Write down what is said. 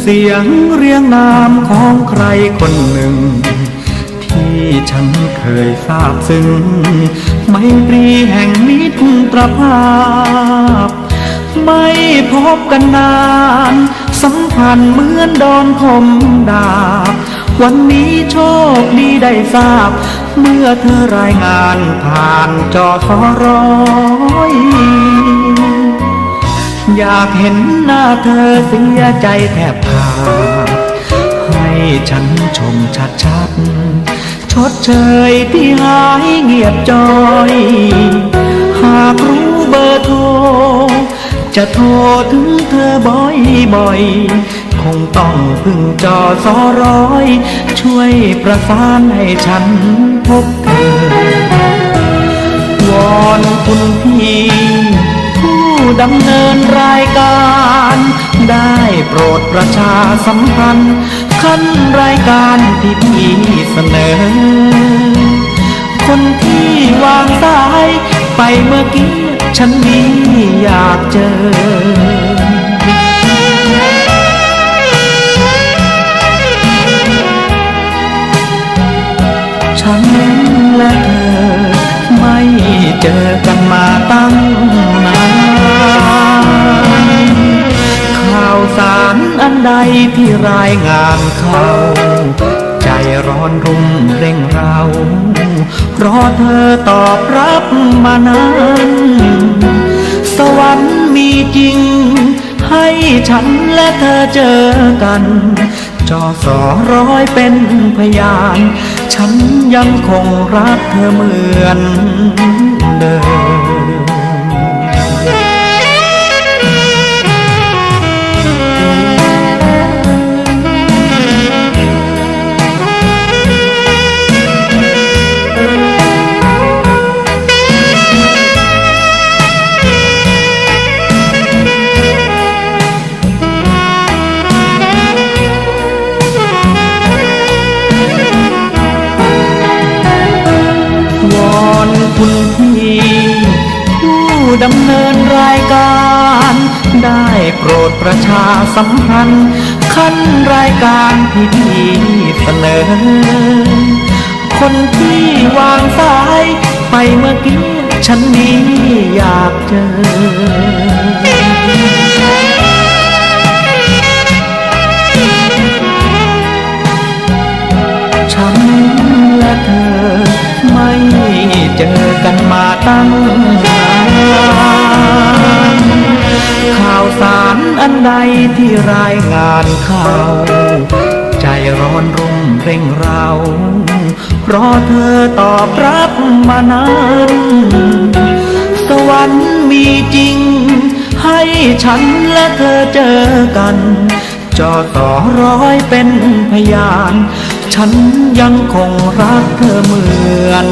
เสียงเรียงนามของใครคนหนึ่ง ที่ฉันเคยทราบซึ้งไมตรีแห่งมิตรภาพ ไม่พบกันนาน สัมพันธ์เหมือนโดนคมดาบ วันนี้โชคดีได้ทราบ เมื่อเธอรายงานผ่านจอสอร้อย อยากเห็นหน้าเธอเสียใจแทบขาดให้ฉันชมชัดๆชดเชยที่หายเงียบจอย หากรู้เบอร์โทร จะโทรถึงเธอบ่อยๆคงต้องพึ่งจอสอร้อย ช่วยประสานให้ฉันพบเธอ วอนคุณพี่ ดำเนินรายการ ได้โปรดประชาสัมพันธ์ขั้นรายการที่พี่เสนอ คนที่วางสายไปเมื่อกี้ฉันนี้อยากเจอฉันและเธอไม่เจอกันมาตั้ง ใดที่รายงานเขาใจร้อนรุ่มเร่งเรารอเธอตอบรับมานานสวรรค์มีจริง ให้ฉันและเธอเจอกัน จอสอร้อยเป็นพยาน ฉันยังคงรักเธอเหมือนเดิม ดำเนินรายการ ได้โปรดประชาสัมพันธ์ขั้นรายการที่พี่เสนอ คนที่วางสายไปเมื่อกี้ฉันนี้อยากเจอ อันใดที่รายงานข่าว ใจร้อนรุ่มเร่งเราเพราะเธอตอบรับมานานสวรรค์มีจริง ให้ฉันและเธอเจอกัน จอสอร้อยเป็นพยาน ฉันยังคงรักเธอเหมือน